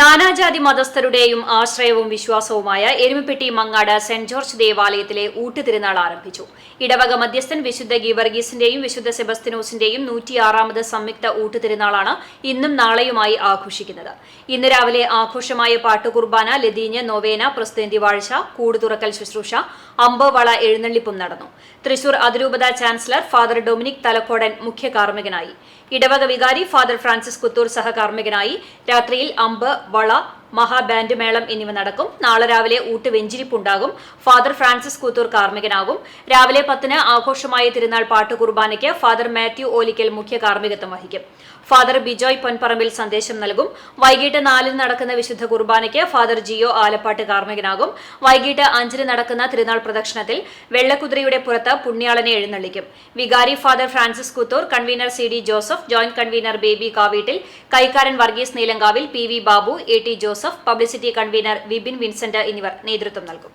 നാനാജാതി മതസ്ഥരുടെയും ആശ്രയവും വിശ്വാസവുമായ എരുമപ്പെട്ടി മങ്ങാട് സെന്റ് ജോർജ് ദേവാലയത്തിലെ ഊട്ടുതിരുനാൾ ആരംഭിച്ചു. ഇടവക മധ്യസ്ഥൻ വിശുദ്ധ ഗീവർഗീസിന്റെയും വിശുദ്ധ സെബസ്തിനോസിന്റെയും നൂറ്റിയാറാമത് സംയുക്ത ഊട്ടുതിരുനാളാണ് ഇന്നും നാളെയുമായി ആഘോഷിക്കുന്നത്. ഇന്ന് രാവിലെ ആഘോഷമായ പാട്ടുകുർബാന ലതീഞ്ഞ് നൊവേന പ്രസ്തേന്തി വാഴ്ച കൂടുതുറക്കൽ ശുശ്രൂഷ അമ്പവള എഴുന്നള്ളിപ്പും നടന്നു. തൃശൂർ അതിരൂപത ചാൻസലർ ഫാദർ ഡൊമിനിക് തലക്കോടൻ മുഖ്യ കാർമ്മികനായി ഇടവക വികാരി ഫാദർ ഫ്രാൻസിസ് കുത്തൂർ സഹകാർമ്മികനായി. രാത്രിയിൽ അമ്പ് वा മഹാബാൻഡ് മേളം എന്നിവ നടക്കും. നാളെ രാവിലെ ഊട്ട് വെഞ്ചിരിപ്പുണ്ടാകും. ഫാദർ ഫ്രാൻസിസ് കൂത്തൂർ കാർമ്മികനാകും. രാവിലെ പത്തിന് ആഘോഷമായ തിരുനാൾ പാട്ട് കുർബാനയ്ക്ക് ഫാദർ മാത്യു ഓലിക്കൽ മുഖ്യ കാർമ്മികത്വം വഹിക്കും. ഫാദർ ബിജോയ് പൊൻപറമ്പിൽ സന്ദേശം നൽകും. വൈകിട്ട് നാലിന് നടക്കുന്ന വിശുദ്ധ കുർബാനയ്ക്ക് ഫാദർ ജിയോ ആലപ്പാട്ട് കാർമ്മികനാകും. വൈകിട്ട് അഞ്ചിന് നടക്കുന്ന തിരുനാൾ പ്രദക്ഷിണത്തിൽ വെള്ളക്കുതിരയുടെ പുറത്ത് പുണ്യാളനെ എഴുന്നള്ളിക്കും. വികാരി father Francis Kuthur convener C D Joseph joint convener Baby Kaveettil കൈക്കാരൻ Varghese Neelankavil P V Babu A T Joseph publicity convener Vibin Vincent എന്നിവർ നേതൃത്വം നൽകും.